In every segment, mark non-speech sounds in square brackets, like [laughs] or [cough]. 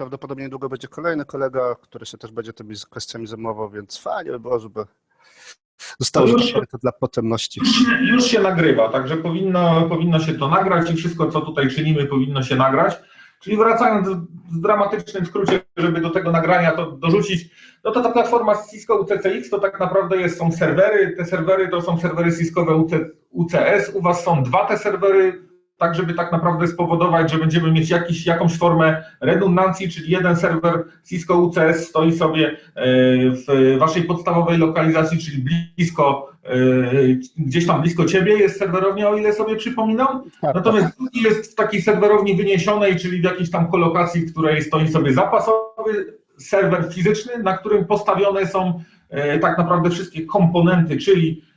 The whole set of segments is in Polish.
prawdopodobnie niedługo będzie kolejny kolega, który się też będzie tymi kwestiami zajmował, więc fajnie by było, żeby zostało To już to dla potomności. Już się, już się nagrywa, także powinno, powinno się to nagrać i wszystko, co tutaj czynimy, powinno się nagrać. Czyli wracając w dramatycznym skrócie, żeby do tego nagrania to dorzucić, no to ta platforma Cisco UCCX to tak naprawdę jest, są serwery, te serwery to są serwery Ciscowe UC, UCS, u Was są dwa te serwery, tak żeby tak naprawdę spowodować, że będziemy mieć jakiś, jakąś formę redundancji, czyli jeden serwer Cisco UCS stoi sobie e, w Waszej podstawowej lokalizacji, czyli blisko, e, gdzieś tam blisko Ciebie jest serwerownia, o ile sobie przypominam. Tak, Natomiast drugi jest w takiej serwerowni wyniesionej, czyli w jakiejś tam kolokacji, w której stoi sobie zapasowy serwer fizyczny, na którym postawione są e, tak naprawdę wszystkie komponenty, czyli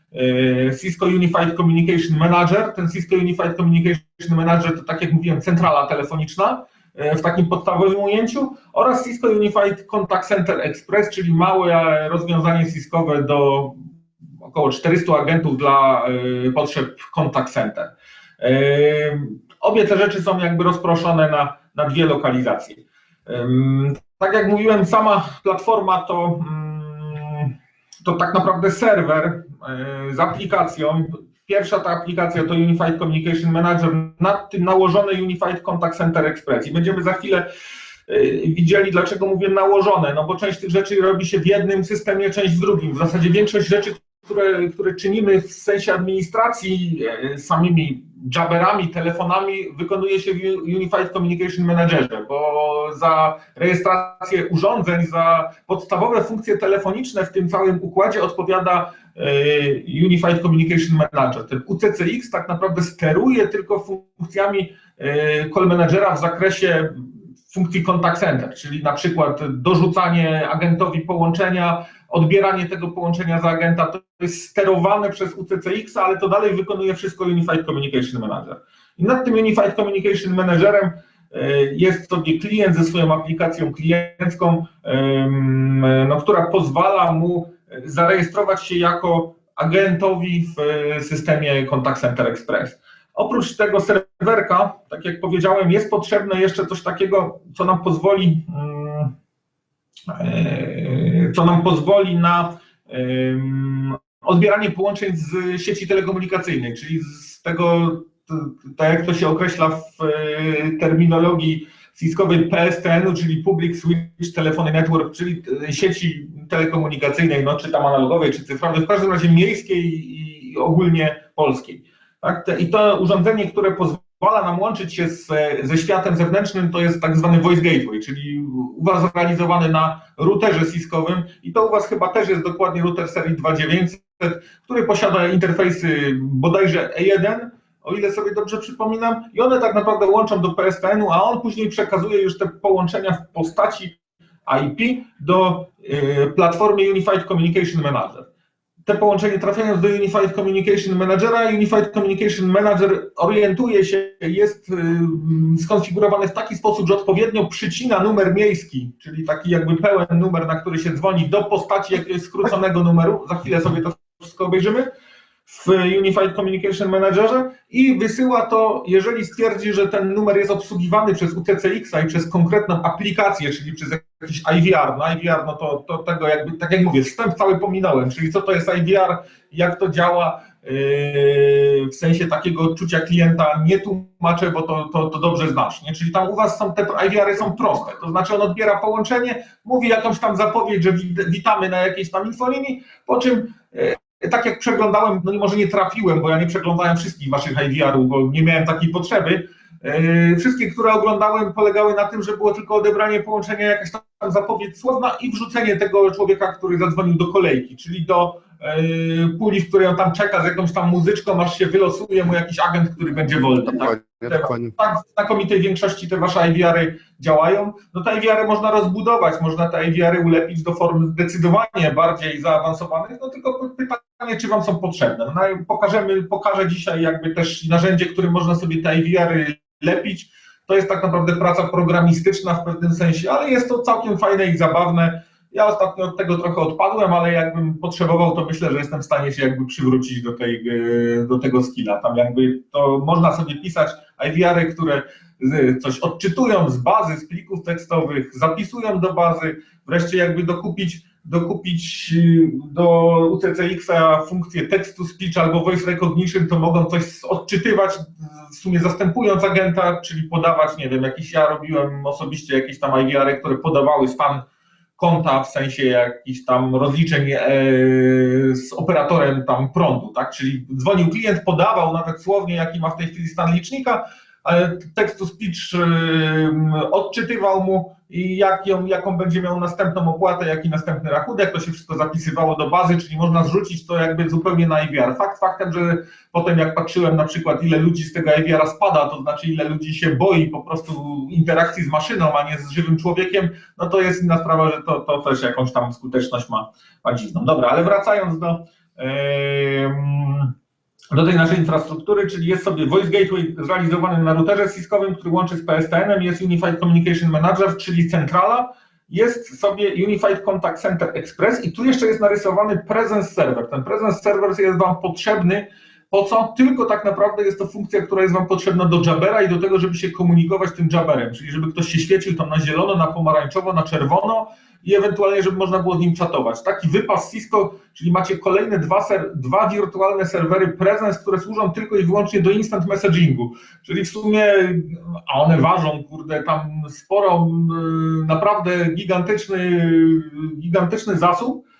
Cisco Unified Communication Manager. Ten Cisco Unified Communication Manager to, tak jak mówiłem, centrala telefoniczna e, w takim podstawowym ujęciu oraz Cisco Unified Contact Center Express, czyli małe rozwiązanie Ciscowe do około 400 agentów dla e, potrzeb contact center. E, Obie te rzeczy są jakby rozproszone na, na dwie lokalizacje. Tak jak mówiłem, sama platforma to, mm, to tak naprawdę serwer z aplikacją. Pierwsza ta aplikacja to Unified Communication Manager, nad tym nałożony Unified Contact Center Express. I będziemy za chwilę y, widzieli, dlaczego mówię nałożone. No bo część tych rzeczy robi się w jednym systemie, część w drugim. W zasadzie większość rzeczy, które, które czynimy w sensie administracji e, samymi jabberami, telefonami, wykonuje się w Unified Communication Managerze, bo za rejestrację urządzeń, za podstawowe funkcje telefoniczne w tym całym układzie odpowiada Unified Communication Manager. Ten UCCX tak naprawdę steruje tylko funkcjami e, call managera w zakresie funkcji contact center, czyli na przykład dorzucanie agentowi połączenia, odbieranie tego połączenia za agenta, to jest sterowane przez UCCX, ale to dalej wykonuje wszystko Unified Communication Manager. I nad tym Unified Communication Managerem e, jest sobie klient ze swoją aplikacją kliencką, no, która pozwala mu zarejestrować się jako agentowi w e, systemie Contact Center Express. Oprócz tego serwerka, tak jak powiedziałem, jest potrzebne jeszcze coś takiego, co nam pozwoli, mm, e, co nam pozwoli na odbieranie połączeń z sieci telekomunikacyjnej, czyli z tego, tak jak to się określa w e, terminologii Ciscowej PSTN-u, czyli Public Switch Telephony Network, czyli e, sieci telekomunikacyjnej, no, czy tam analogowej, czy cyfrowej, w każdym razie miejskiej i ogólnie polskiej. Tak? I to urządzenie, które pozwala nam łączyć się z, ze światem zewnętrznym, to jest tak zwany voice gateway, czyli u Was zrealizowany na routerze Ciscowym i to u Was chyba też jest dokładnie router serii 2900, który posiada interfejsy bodajże E1, o ile sobie dobrze przypominam, i one tak naprawdę łączą do PSTN-u, a on później przekazuje już te połączenia w postaci IP do y, platformy Unified Communication Manager te połączenia trafiają do Unified Communication Managera. Unified Communication Manager orientuje się, jest ym, skonfigurowany w taki sposób, że odpowiednio przycina numer miejski, czyli taki jakby pełen numer, na który się dzwoni, do postaci jakiegoś skróconego numeru. Za chwilę sobie to wszystko obejrzymy w Unified Communication Managerze i wysyła to, jeżeli stwierdzi, że ten numer jest obsługiwany przez UTCX i przez konkretną aplikację, czyli przez jakiś IVR. No IVR, no to, to tego jakby, tak jak mówię, wstęp cały pominąłem, czyli co to jest IVR, jak to działa yy, w sensie takiego odczucia klienta, nie tłumaczę, bo to, to, to dobrze znasz, nie? Czyli tam u Was są te IVR-y są proste, to znaczy on odbiera połączenie, mówi jakąś tam zapowiedź, że wit- witamy na jakiejś tam infolinii, po czym yy, tak jak przeglądałem, no może nie trafiłem, bo ja nie przeglądałem wszystkich Waszych IVR-ów, bo nie miałem takiej potrzeby, Yy, Wszystkie, które oglądałem, polegały na tym, że było tylko odebranie połączenia, jakaś tam zapowiedź słowna i wrzucenie tego człowieka, który zadzwonił do kolejki, czyli do yy, puli, w której on tam czeka z jakąś tam muzyczką, aż się wylosuje mu jakiś agent, który będzie wolny. Tak? Dokładnie, Te- dokładnie. tak w znakomitej większości te wasze IVR-y działają. No te IVR-y można rozbudować, można te IVR-y ulepić do form zdecydowanie bardziej zaawansowanych, no tylko pytanie, czy wam są potrzebne. No, pokażemy, pokażę dzisiaj jakby też narzędzie, którym można sobie te IVR-y lepić. To jest tak naprawdę praca programistyczna w pewnym sensie, ale jest to całkiem fajne i zabawne. Ja ostatnio od tego trochę odpadłem, ale jakbym potrzebował, to myślę, że jestem w stanie się jakby przywrócić do, tej, e, do tego skilla. Tam jakby to można sobie pisać IVR-y, które z- coś odczytują z bazy, z plików tekstowych, zapisują do bazy, wreszcie jakby dokupić, dokupić y, do UTCX-a funkcję tekstu speech albo voice recognition, to mogą coś odczytywać, w sumie zastępując agenta, czyli podawać, nie wiem, jakiś ja robiłem osobiście jakieś tam IVR, które podawały stan konta w sensie jakichś tam rozliczeń e, z operatorem tam prądu, tak? Czyli dzwonił klient, podawał nawet słownie, jaki ma w tej chwili stan licznika, tekst to speech odczytywał mu i jak ją, jaką będzie miał następną opłatę, jaki następny rachunek, to się wszystko zapisywało do bazy, czyli można zrzucić to jakby zupełnie na IVR. Fakt faktem, że potem jak patrzyłem na przykład ile ludzi z tego IVR spada, to znaczy ile ludzi się boi po prostu interakcji z maszyną, a nie z żywym człowiekiem, no to jest inna sprawa, że to, to też jakąś tam skuteczność ma, ma dziwną. Dobra, ale wracając do, em, do tej naszej infrastruktury, czyli jest sobie Voice Gateway zrealizowany na routerze Cisco-owym, który łączy z PSTN-em, jest Unified Communication Manager, czyli centrala, jest sobie Unified Contact Center Express i tu jeszcze jest narysowany Presence Server. Ten Presence Server jest Wam potrzebny po co? Tylko tak naprawdę jest to funkcja, która jest Wam potrzebna do Jabera i do tego, żeby się komunikować tym Jaberem, czyli żeby ktoś się świecił tam na zielono, na pomarańczowo, na czerwono i ewentualnie, żeby można było z nim czatować. Taki wypas Cisco, czyli macie kolejne dwa, ser, dwa wirtualne serwery Presence, które służą tylko i wyłącznie do instant messagingu, czyli w sumie, a one ważą, kurde, tam sporo, yy, naprawdę gigantyczny, gigantyczny zasób,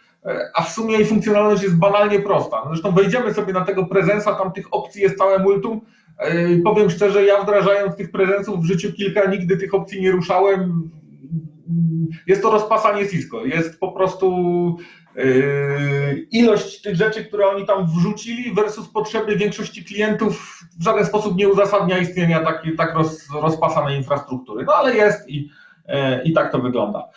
a w sumie jej funkcjonalność jest banalnie prosta. Zresztą wejdziemy sobie na tego prezensa, tam tych opcji jest całe multum. Yy, Powiem szczerze, ja wdrażając tych prezensów w życiu kilka, nigdy tych opcji nie ruszałem. Jest to rozpasanie Cisco. Jest po prostu yy, ilość tych rzeczy, które oni tam wrzucili versus potrzeby większości klientów w żaden sposób nie uzasadnia istnienia takiej tak roz, rozpasanej infrastruktury. No ale jest i, i tak to wygląda.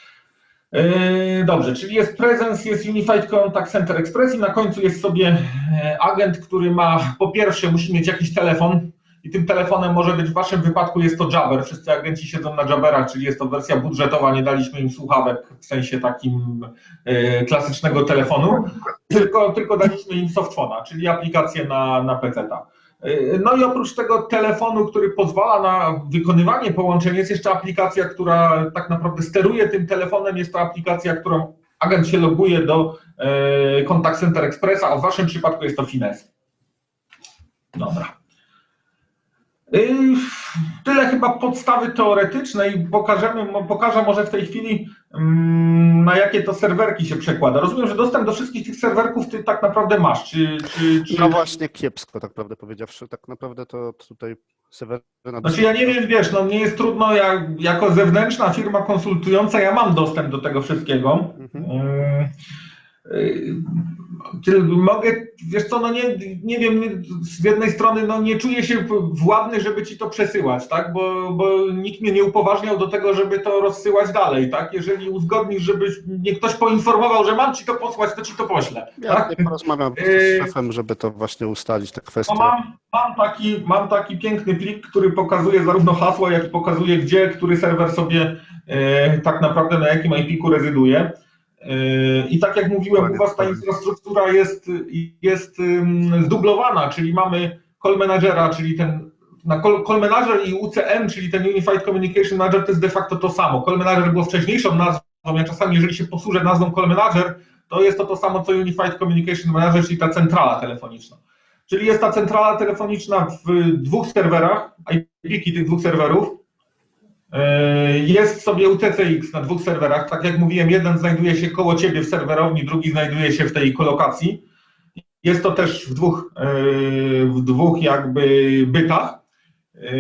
Yy, Dobrze, czyli jest Presence, jest Unified Contact Center Express i na końcu jest sobie e, agent, który ma, po pierwsze musi mieć jakiś telefon i tym telefonem może być w Waszym wypadku jest to Jabber, wszyscy agenci siedzą na Jabberach, czyli jest to wersja budżetowa, nie daliśmy im słuchawek w sensie takim e, klasycznego telefonu, tylko, tylko daliśmy im softfona, czyli aplikację na, na PC-ta. No i oprócz tego telefonu, który pozwala na wykonywanie połączeń, jest jeszcze aplikacja, która tak naprawdę steruje tym telefonem. Jest to aplikacja, którą agent się loguje do e, Contact Center Expressa, a w Waszym przypadku jest to Finesse. Dobra. Y, Tyle chyba podstawy teoretycznej. Pokażemy, pokażę może w tej chwili, na jakie to serwerki się przekłada. Rozumiem, że dostęp do wszystkich tych serwerków Ty tak naprawdę masz. Czy, czy, czy... No właśnie kiepsko, tak naprawdę powiedziawszy. Tak naprawdę to tutaj Seweryna... Znaczy ja nie wiem, wiesz, no mnie jest trudno, ja, jako zewnętrzna firma konsultująca, ja mam dostęp do tego wszystkiego. Mhm. Yy, Mogę, wiesz co, no nie, nie wiem, z jednej strony no nie czuję się władny, żeby ci to przesyłać, tak, bo, bo nikt mnie nie upoważniał do tego, żeby to rozsyłać dalej, tak, jeżeli uzgodnisz, żeby mnie ktoś poinformował, że mam ci to posłać, to ci to poślę, Ja tak. nie porozmawiam Yy. z szefem, żeby to właśnie ustalić, te kwestie. No mam, mam, taki, mam taki piękny plik, który pokazuje zarówno hasła, jak i pokazuje, gdzie który serwer sobie e, tak naprawdę na jakim IP-ku rezyduje. E, I tak jak mówiłem, u Was ta infrastruktura jest, jest zdublowana, czyli mamy call managera, czyli ten na call, call manager i UCM, czyli ten Unified Communication Manager, to jest de facto to samo. Call manager było wcześniejszą nazwą, ja czasami jeżeli się posłużę nazwą call manager, to jest to to samo co Unified Communication Manager, czyli ta centrala telefoniczna. Czyli jest ta centrala telefoniczna w dwóch serwerach, IP tych dwóch serwerów. Yy, Jest sobie UTCX na dwóch serwerach. Tak jak mówiłem, jeden znajduje się koło ciebie w serwerowni, drugi znajduje się w tej kolokacji. Jest to też w dwóch, yy, w dwóch jakby bytach. Yy,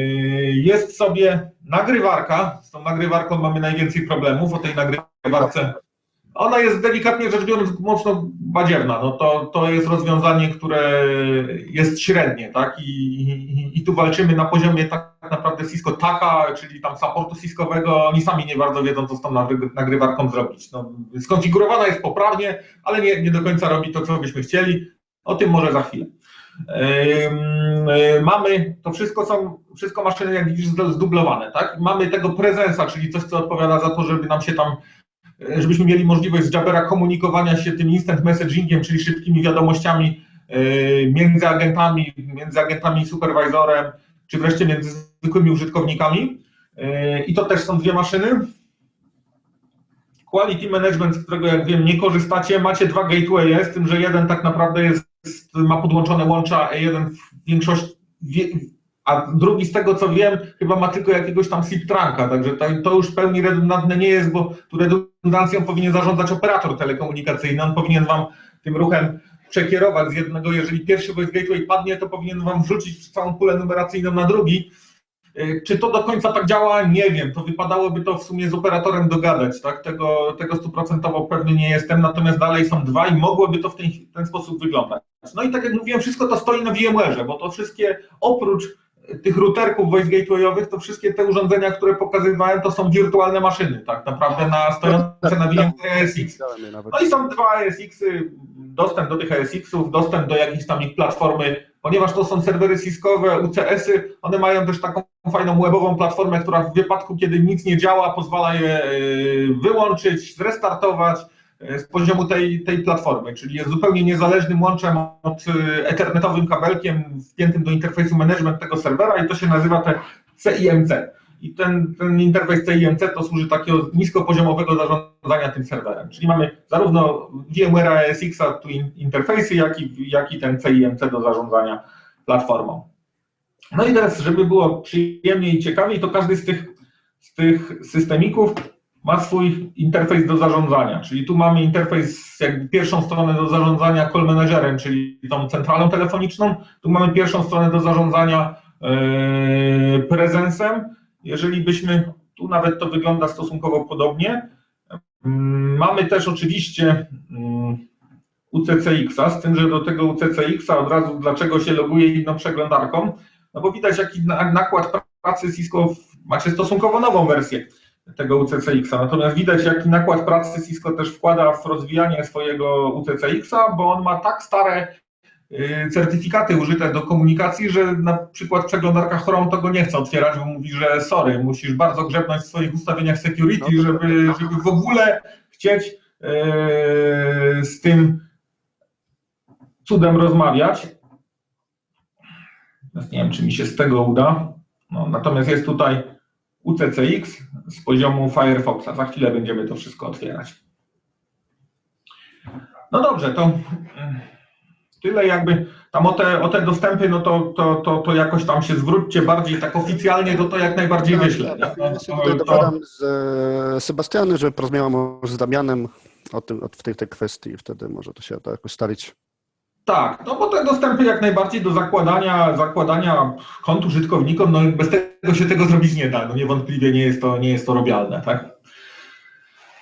Jest sobie nagrywarka. Z tą nagrywarką mamy najwięcej problemów. O tej nagrywarce ona jest delikatnie rzecz biorąc mocno badziewna. No to, to jest rozwiązanie, które jest średnie, tak? I, i, I tu walczymy na poziomie tak naprawdę Cisco Taka, czyli tam supportu Ciscowego. Oni sami nie bardzo wiedzą, co z tą nagry- nagrywarką zrobić. No, skonfigurowana jest poprawnie, ale nie, nie do końca robi to, co byśmy chcieli. O tym może za chwilę. Y, Mamy, to wszystko są, wszystko maszyny jak widzisz zdublowane, tak? Mamy tego prezensa, czyli coś, co odpowiada za to, żeby nam się tam żebyśmy mieli możliwość z Jabera komunikowania się tym instant messagingiem, czyli szybkimi wiadomościami yy, między agentami, między agentami i superwizorem, czy wreszcie między zwykłymi użytkownikami. Yy, I to też są dwie maszyny. Quality Management, z którego jak wiem nie korzystacie, macie dwa gatewaye, z tym, że jeden tak naprawdę jest, ma podłączone łącza, a jeden w większości, a drugi z tego co wiem, chyba ma tylko jakiegoś tam SIP trunka, także to, to już w pełni redundantne nie jest, bo tu redundancją powinien zarządzać operator telekomunikacyjny, on powinien wam tym ruchem przekierować z jednego, jeżeli pierwszy voice gateway padnie, to powinien wam wrzucić całą pulę numeracyjną na drugi. Y, Czy to do końca tak działa? Nie wiem. To wypadałoby to w sumie z operatorem dogadać, tak? Tego, tego stuprocentowo pewny nie jestem, natomiast dalej są dwa i mogłoby to w ten, ten sposób wyglądać. No i tak jak mówiłem, wszystko to stoi na VMware, bo to wszystkie oprócz tych routerków voice gatewayowych, to wszystkie te urządzenia, które pokazywałem, to są wirtualne maszyny, tak naprawdę na stojące na VMware ESX. No i są dwa ASX-y, dostęp do tych ASX-ów, dostęp do jakiejś tam ich platformy, ponieważ to są serwery Ciscowe, UCS-y, one mają też taką fajną webową platformę, która w wypadku, kiedy nic nie działa, pozwala je y, wyłączyć, zrestartować z poziomu tej, tej platformy, czyli jest zupełnie niezależnym łączem od y, ethernetowym kabelkiem wpiętym do interfejsu management tego serwera i to się nazywa te CIMC. I ten, ten interfejs CIMC to służy takiego niskopoziomowego zarządzania tym serwerem. Czyli mamy zarówno VMware ASX-a tu in- interfejsy, jak i, jak i ten CIMC do zarządzania platformą. No i teraz, żeby było przyjemniej i ciekawiej, to każdy z tych, z tych systemików ma swój interfejs do zarządzania. Czyli tu mamy interfejs, jakby pierwszą stronę do zarządzania call managerem, czyli tą centralą telefoniczną. Tu mamy pierwszą stronę do zarządzania yy, prezensem. Jeżeli byśmy, tu nawet to wygląda stosunkowo podobnie. Mm, Mamy też oczywiście mm, UCCX-a, z tym, że do tego UCCX-a od razu dlaczego się loguje inną przeglądarką, no bo widać jaki na- nakład pracy Cisco, macie stosunkowo nową wersję tego UCCX-a, natomiast widać jaki nakład pracy Cisco też wkłada w rozwijanie swojego UCCX-a, bo on ma tak stare y, certyfikaty użyte do komunikacji, że na przykład przeglądarka Chrome tego nie chce otwierać, bo mówi, że sorry, musisz bardzo grzebnąć w swoich ustawieniach security, No, żeby, żeby w ogóle chcieć y, z tym cudem rozmawiać. Nie wiem, czy mi się z tego uda. No, natomiast jest tutaj UCCX z poziomu Firefoxa. Za chwilę będziemy to wszystko otwierać. No dobrze, to mm, tyle jakby tam o te, o te dostępy, no to, to, to, to jakoś tam się zwróćcie bardziej tak oficjalnie, to to jak najbardziej wyślę. nie? Ja się No, tutaj dogadam z Sebastianem, że porozmawiam z Damianem o tym, o, w tej, tej kwestii i wtedy może to się da jakoś stalić. Tak, no bo te dostępy jak najbardziej do zakładania, zakładania kont użytkownikom, no bez tego się tego zrobić nie da, no niewątpliwie nie jest to, nie jest to robialne, tak?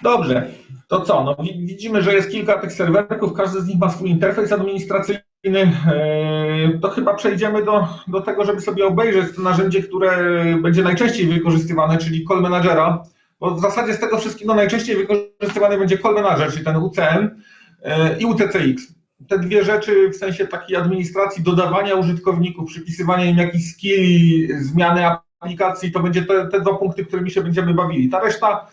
Dobrze, to co, no wi- widzimy, że jest kilka tych serwerków, każdy z nich ma swój interfejs administracyjny, Eee, to chyba przejdziemy do, do tego, żeby sobie obejrzeć to narzędzie, które będzie najczęściej wykorzystywane, czyli Call Managera, bo w zasadzie z tego wszystkiego najczęściej wykorzystywany będzie Call Manager, czyli ten UCM e, i UTCX te dwie rzeczy w sensie takiej administracji, dodawania użytkowników, przypisywania im jakichś skilli, zmiany aplikacji, to będzie te, te dwa punkty, którymi się będziemy bawili. Ta reszta,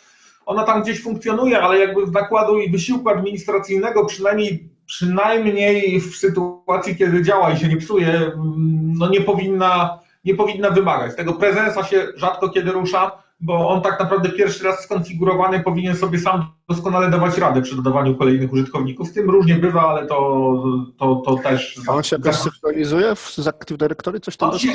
ona tam gdzieś funkcjonuje, ale jakby z nakładu i wysiłku administracyjnego, przynajmniej, przynajmniej w sytuacji, kiedy działa i się nie psuje, mm, no nie powinna, nie powinna wymagać. Tego prezensa się rzadko kiedy rusza, bo on tak naprawdę pierwszy raz skonfigurowany powinien sobie sam doskonale dawać radę przy dodawaniu kolejnych użytkowników. Z tym różnie bywa, ale to, to, to też. A on się jakoś synchronizuje w- z Active Directory? Coś tam się,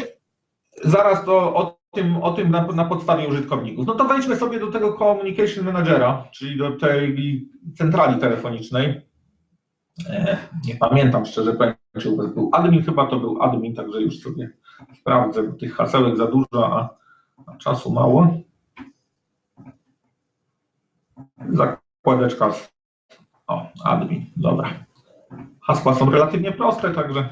zaraz to o tym, o tym na, na podstawie użytkowników. No to wejdźmy sobie do tego Communication Managera, czyli do tej centrali telefonicznej. E, nie pamiętam szczerze powiem, czy był admin, chyba to był admin, także już sobie sprawdzę, bo tych hasełek za dużo, a czasu mało. Zakładeczka. O, admin, dobra. Hasła są relatywnie proste, także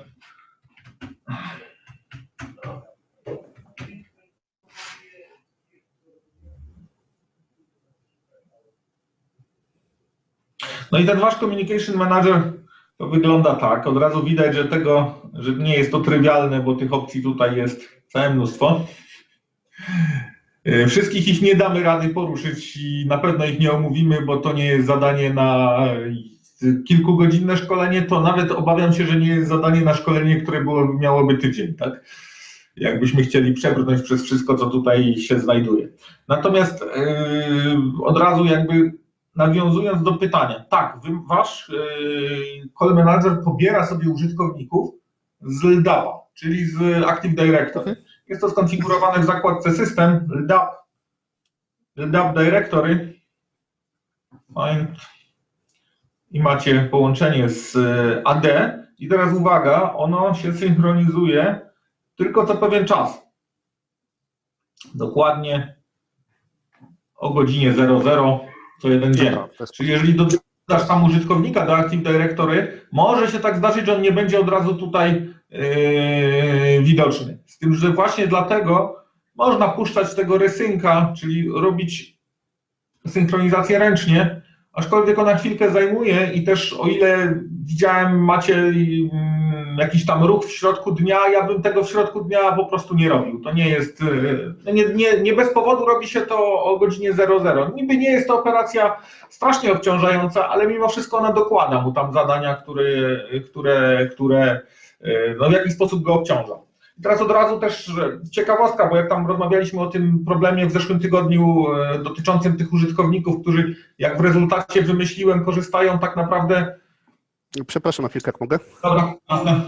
No i ten wasz communication manager to wygląda tak. Od razu widać, że tego, że nie jest to trywialne, bo tych opcji tutaj jest całe mnóstwo. Yy, Wszystkich ich nie damy rady poruszyć i na pewno ich nie omówimy, bo to nie jest zadanie na yy, kilkugodzinne szkolenie, to nawet obawiam się, że nie jest zadanie na szkolenie, które było, miałoby tydzień, tak? jakbyśmy chcieli przebrnąć przez wszystko, co tutaj się znajduje. Natomiast yy, od razu jakby nawiązując do pytania, tak, wasz yy, manager pobiera sobie użytkowników z LDAP-a, czyli z Active Directory. Jest to skonfigurowane w zakładce System, LDAP, LDAP Directory, find i macie połączenie z e, AD i teraz uwaga, ono się synchronizuje tylko co pewien czas. Dokładnie o godzinie 00 co jeden dzień. Czyli jeżeli dodasz tam użytkownika do Active Directory, może się tak zdarzyć, że on nie będzie od razu tutaj yy, widoczny. Z tym, że właśnie dlatego można puszczać tego resynka, czyli robić synchronizację ręcznie, aczkolwiek ona chwilkę zajmuje i też o ile widziałem, macie mm, jakiś tam ruch w środku dnia, ja bym tego w środku dnia po prostu nie robił. To nie jest, yy, no nie, nie, nie bez powodu robi się to o godzinie 00. Niby nie jest to operacja strasznie obciążająca, ale mimo wszystko ona dokłada mu tam zadania, które, które, które yy, no w jakiś sposób go obciążą. Teraz od razu też ciekawostka, bo jak tam rozmawialiśmy o tym problemie w zeszłym tygodniu e, dotyczącym tych użytkowników, którzy jak w rezultacie wymyśliłem, korzystają tak naprawdę. Przepraszam na chwilkę, jak mogę? Dobra, jasne.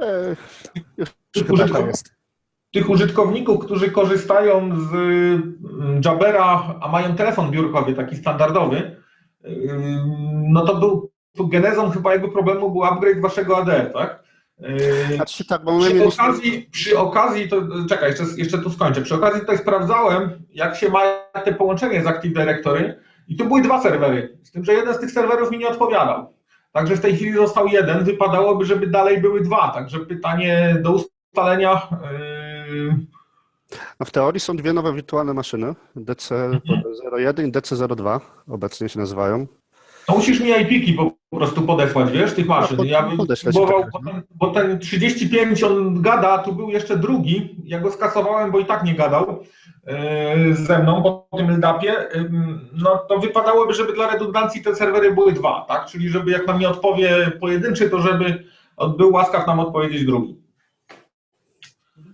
E, już Tych użytkow- jest. tych użytkowników, którzy korzystają z mm, Jabera, a mają telefon biurkowy, taki standardowy, ym, no to był to genezą chyba jego problemu był upgrade waszego AD, tak? Znaczy tak, bo Przy okazji, przy okazji, to czekaj, jeszcze, jeszcze tu skończę. Przy okazji tutaj sprawdzałem, jak się ma te połączenie z Active Directory i tu były dwa serwery, z tym, że jeden z tych serwerów mi nie odpowiadał. Także w tej chwili został jeden, wypadałoby, żeby dalej były dwa. Także pytanie do ustalenia. Yy, No w teorii są dwie nowe wirtualne maszyny, DC01 i DC02 obecnie się nazywają. To musisz mi IP-ki po prostu podesłać, wiesz, tych maszyn. No, pod- ja bym próbował, bo, ten, bo ten 35 on gada, tu był jeszcze drugi, ja go skasowałem, bo i tak nie gadał yy, ze mną po tym LDAP-ie, Ym, no to wypadałoby, żeby dla redundancji te serwery były dwa, tak, czyli żeby jak nam nie odpowie pojedynczy, to żeby był łaskaw nam odpowiedzieć drugi.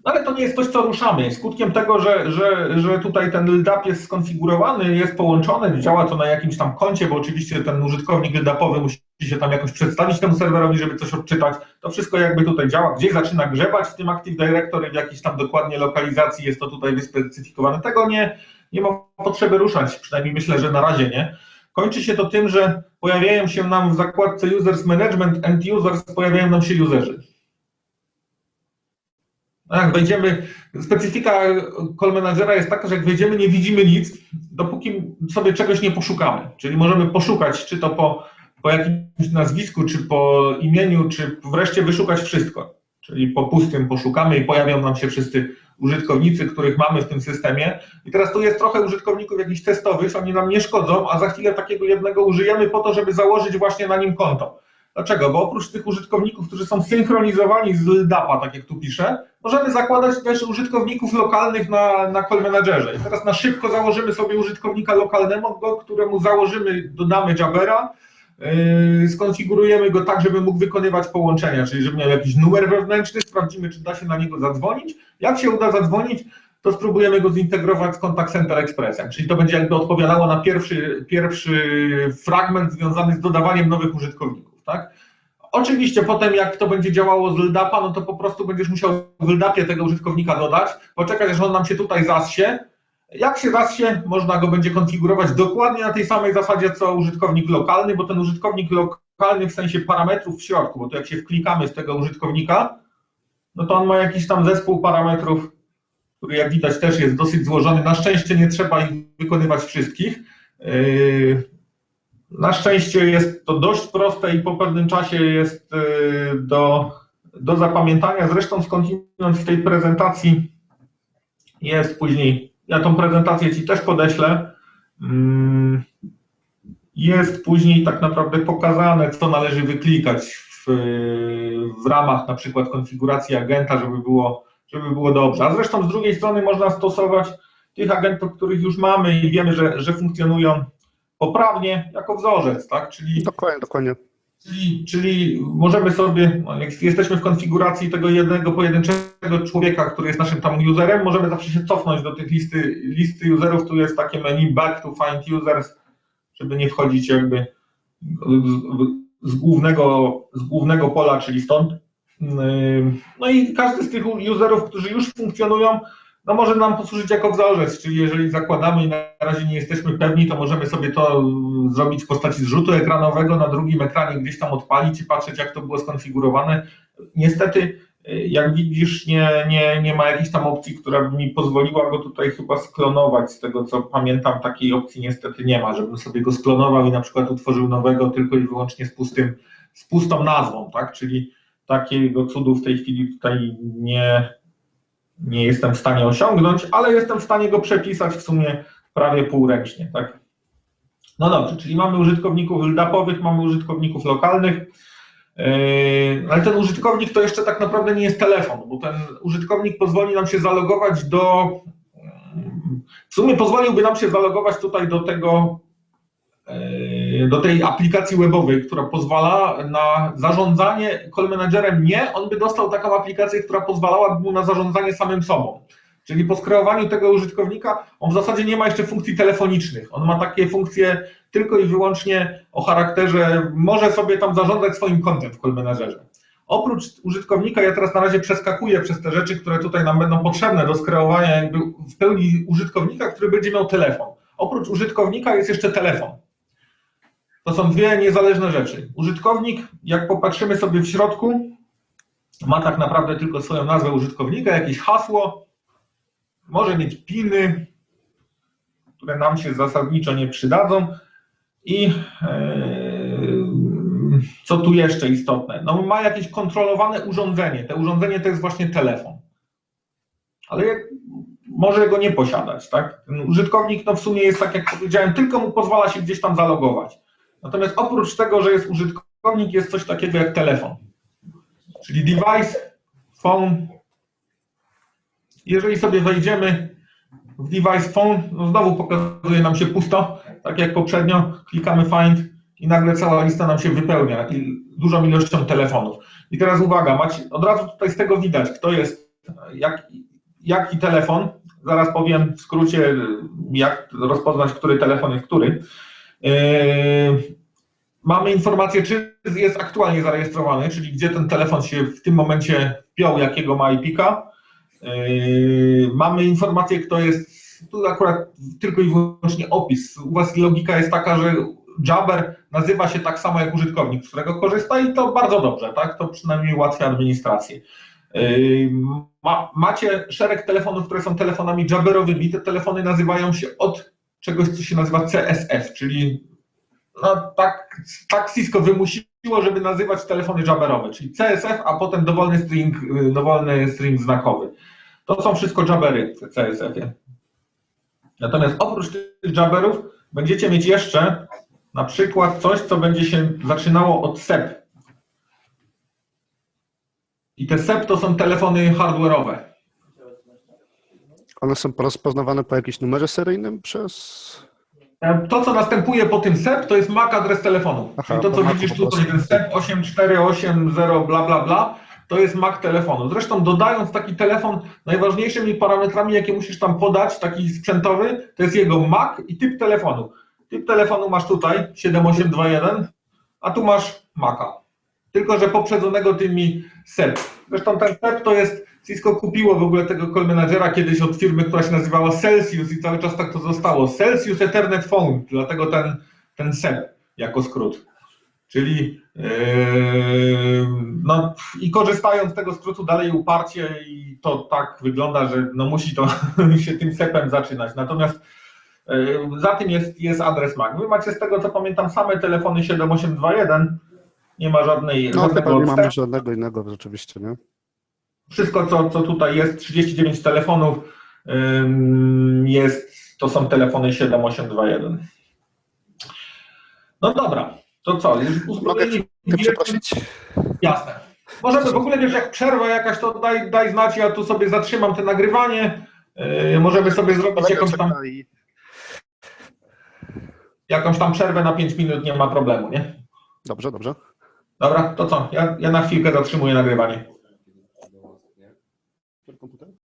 No ale to nie jest coś, co ruszamy. Skutkiem tego, że, że, że tutaj ten LDAP jest skonfigurowany, jest połączony, działa to na jakimś tam koncie, bo oczywiście ten użytkownik LDAPowy musi się tam jakoś przedstawić temu serwerowi, żeby coś odczytać. To wszystko jakby tutaj działa. Gdzieś zaczyna grzebać w tym Active Directory, w jakiejś tam dokładnie lokalizacji jest to tutaj wyspecyfikowane. Tego nie, nie ma potrzeby ruszać, przynajmniej myślę, że na razie nie. Kończy się to tym, że pojawiają się nam w zakładce Users Management and Users, pojawiają nam się userzy. Jak wejdziemy, specyfika call managera jest taka, że jak wejdziemy, nie widzimy nic, dopóki sobie czegoś nie poszukamy. Czyli możemy poszukać, czy to po, po jakimś nazwisku, czy po imieniu, czy wreszcie wyszukać wszystko. Czyli po pustym poszukamy i pojawią nam się wszyscy użytkownicy, których mamy w tym systemie. I teraz tu jest trochę użytkowników jakichś testowych, oni nam nie szkodzą, a za chwilę takiego jednego użyjemy po to, żeby założyć właśnie na nim konto. Dlaczego? Bo oprócz tych użytkowników, którzy są synchronizowani z LDAP-a, tak jak tu piszę, możemy zakładać też użytkowników lokalnych na, na call managerze. I teraz na szybko założymy sobie użytkownika lokalnego, któremu założymy, dodamy Jabera, yy, skonfigurujemy go tak, żeby mógł wykonywać połączenia, czyli żeby miał jakiś numer wewnętrzny, sprawdzimy, czy da się na niego zadzwonić. Jak się uda zadzwonić, to spróbujemy go zintegrować z Contact Center Expressem, czyli to będzie jakby odpowiadało na pierwszy, pierwszy fragment związany z dodawaniem nowych użytkowników, tak? Oczywiście potem jak to będzie działało z LDAP-a, no to po prostu będziesz musiał w LDAP-ie tego użytkownika dodać, poczekać aż on nam się tutaj zassie. Jak się zassie, można go będzie konfigurować dokładnie na tej samej zasadzie co użytkownik lokalny, bo ten użytkownik lokalny w sensie parametrów w środku, bo to jak się wklikamy z tego użytkownika, no to on ma jakiś tam zespół parametrów, który jak widać też jest dosyć złożony. Na szczęście nie trzeba ich wykonywać wszystkich. Yy, Na szczęście jest to dość proste i po pewnym czasie jest yy, do, do zapamiętania. Zresztą skądinąd w tej prezentacji jest później, ja tą prezentację Ci też podeślę, Mm, jest później tak naprawdę pokazane, co należy wyklikać w, w ramach na przykład konfiguracji agenta, żeby było, żeby było dobrze. A zresztą z drugiej strony można stosować tych agentów, których już mamy i wiemy, że, że funkcjonują poprawnie jako wzorzec, tak? Czyli Dokładnie, dokładnie. Czyli, czyli możemy sobie, no, jak jesteśmy w konfiguracji tego jednego pojedynczego człowieka, który jest naszym tam userem, możemy zawsze się cofnąć do tych listy, listy userów, tu jest takie menu back to find users, żeby nie wchodzić jakby z, z, głównego, z głównego pola, czyli stąd. No i każdy z tych userów, którzy już funkcjonują, no może nam posłużyć jako wzorzec, czyli jeżeli zakładamy i na razie nie jesteśmy pewni, to możemy sobie to y, zrobić w postaci zrzutu ekranowego, na drugim ekranie gdzieś tam odpalić i patrzeć, jak to było skonfigurowane. Niestety, y, jak widzisz, nie, nie, nie ma jakiejś tam opcji, która by mi pozwoliła go tutaj chyba sklonować. Z tego co pamiętam, takiej opcji niestety nie ma, żebym sobie go sklonował i na przykład utworzył nowego tylko i wyłącznie z, pustym, z pustą nazwą, tak? Czyli takiego cudu w tej chwili tutaj nie, nie jestem w stanie osiągnąć, ale jestem w stanie go przepisać w sumie prawie półręcznie, tak? No dobrze, czyli mamy użytkowników LDAP-owych, mamy użytkowników lokalnych, yy, ale ten użytkownik to jeszcze tak naprawdę nie jest telefon, bo ten użytkownik pozwoli nam się zalogować do, w sumie pozwoliłby nam się zalogować tutaj do tego, yy, do tej aplikacji webowej, która pozwala na zarządzanie call managerem nie, on by dostał taką aplikację, która pozwalałaby mu na zarządzanie samym sobą. Czyli po skreowaniu tego użytkownika on w zasadzie nie ma jeszcze funkcji telefonicznych. On ma takie funkcje tylko i wyłącznie o charakterze, może sobie tam zarządzać swoim kontem w call managerze. Oprócz użytkownika, ja teraz na razie przeskakuję przez te rzeczy, które tutaj nam będą potrzebne do skreowania jakby w pełni użytkownika, który będzie miał telefon. Oprócz użytkownika jest jeszcze telefon. To są dwie niezależne rzeczy. Użytkownik, jak popatrzymy sobie w środku, ma tak naprawdę tylko swoją nazwę użytkownika, jakieś hasło, może mieć piny, które nam się zasadniczo nie przydadzą. I e, co tu jeszcze istotne? No, ma jakieś kontrolowane urządzenie. Te urządzenie to jest właśnie telefon. Ale może go nie posiadać. Tak? Ten użytkownik no, w sumie jest, tak jak powiedziałem, tylko mu pozwala się gdzieś tam zalogować. Natomiast oprócz tego, że jest użytkownik, jest coś takiego jak telefon. Czyli device, phone. Jeżeli sobie wejdziemy w device phone, no znowu pokazuje nam się pusto, tak jak poprzednio, klikamy find i nagle cała lista nam się wypełnia i dużą ilością telefonów. I teraz uwaga, macie, od razu tutaj z tego widać, kto jest, jak, jaki telefon, zaraz powiem w skrócie, jak rozpoznać, który telefon jest który. Yy, mamy informację, czy jest aktualnie zarejestrowany, czyli gdzie ten telefon się w tym momencie wpiął, jakiego ma IP-ka. Yy, mamy informację, kto jest, tu akurat tylko i wyłącznie opis. U Was logika jest taka, że Jabber nazywa się tak samo jak użytkownik, z którego korzysta i to bardzo dobrze, tak? To przynajmniej ułatwia administrację. Yy, ma, macie szereg telefonów, które są telefonami Jabberowymi. Te telefony nazywają się od czegoś, co się nazywa CSF, czyli no, tak, tak Cisco wymusiło, żeby nazywać telefony Jabberowe, czyli CSF, a potem dowolny string, yy, dowolny string znakowy. To są wszystko Jabbery w CSF-ie. Natomiast oprócz tych Jabberów będziecie mieć jeszcze na przykład coś, co będzie się zaczynało od SEP. I te SEP to są telefony hardware'owe. One są rozpoznawane po jakimś numerze seryjnym przez... To, co następuje po tym SEP, to jest MAC adres telefonu. Aha, Czyli to, co widzisz tutaj, ten SEP 8480 bla, bla, bla, to jest MAC telefonu. Zresztą dodając taki telefon, najważniejszymi parametrami, jakie musisz tam podać, taki sprzętowy, to jest jego MAC i typ telefonu. Typ telefonu masz tutaj 7821, a tu masz MACa. Tylko, że poprzedzonego tymi SEP. Zresztą ten SEP to jest, Cisco kupiło w ogóle tego call managera kiedyś od firmy, która się nazywała Celsius i cały czas tak to zostało. Celsius Ethernet Phone, dlatego ten, ten SEP jako skrót. Czyli yy, no i korzystając z tego skrótu dalej uparcie i to tak wygląda, że no musi to [laughs] się tym SEP-em zaczynać. Natomiast yy, za tym jest, jest adres MAC. Wy macie z tego co pamiętam same telefony 7821, nie ma żadnej No żadnego nie mamy żadnego innego rzeczywiście, nie? Wszystko, co, co tutaj jest, 39 telefonów, ym, jest, to są telefony 7821. No dobra, to co? Już Mogę przeprosić? Jasne. Możemy w ogóle, wiesz, jak przerwa jakaś, to daj, daj znać, ja tu sobie zatrzymam te nagrywanie. Yy, możemy sobie zrobić jakąś tam, jakąś tam przerwę na 5 minut, nie ma problemu, nie? Dobrze, dobrze. Dobra, to co? Ja, ja na chwilkę zatrzymuję nagrywanie.